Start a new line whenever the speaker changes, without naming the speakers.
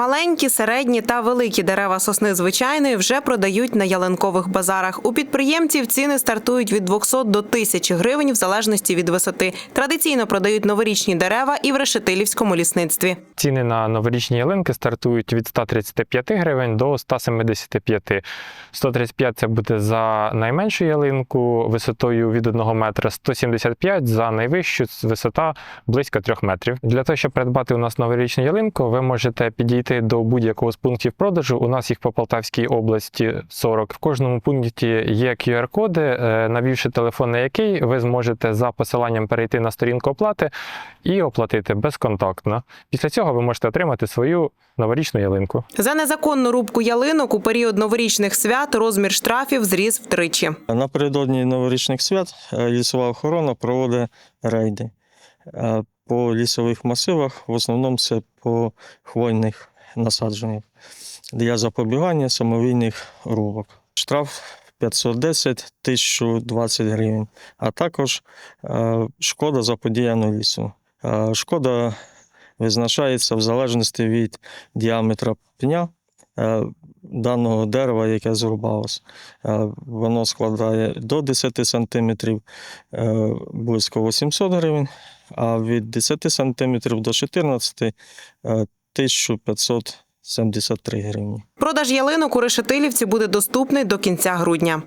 Маленькі, середні та великі дерева сосни звичайної вже продають на ялинкових базарах. У підприємців ціни стартують від 200 до 1000 гривень в залежності від висоти. Традиційно продають новорічні дерева і в решетилівському лісництві.
Ціни на новорічні ялинки стартують від 135 гривень до 175. 135 це буде за найменшу ялинку висотою від 1 метра, 175 за найвищу висота близько 3 метрів. Для того, щоб придбати у нас новорічну ялинку, ви можете підійти до будь-якого з пунктів продажу. У нас їх по Полтавській області 40. В кожному пункті є QR-коди, е, навівши телефон на який ви зможете за посиланням перейти на сторінку оплати і оплатити безконтактно. Після цього ви можете отримати свою новорічну ялинку.
За незаконну рубку ялинок у період новорічних свят розмір штрафів зріс втричі.
Напередодні новорічних свят е, лісова охорона проводить рейди е, по лісових масивах, в основному це по хвойних насадженнях для запобігання самовільних рубок. Штраф 510 1020 гривень, а також е, шкода заподіяну лісу. Е, Шкода визначається в залежності від діаметра пня е, даного дерева, яке зрубалось. Воно складає до 10 см близько 800 гривень, а від 10 см до 14 е, 1573 гривні.
Продаж ялинок у решетилівці буде доступний до кінця грудня.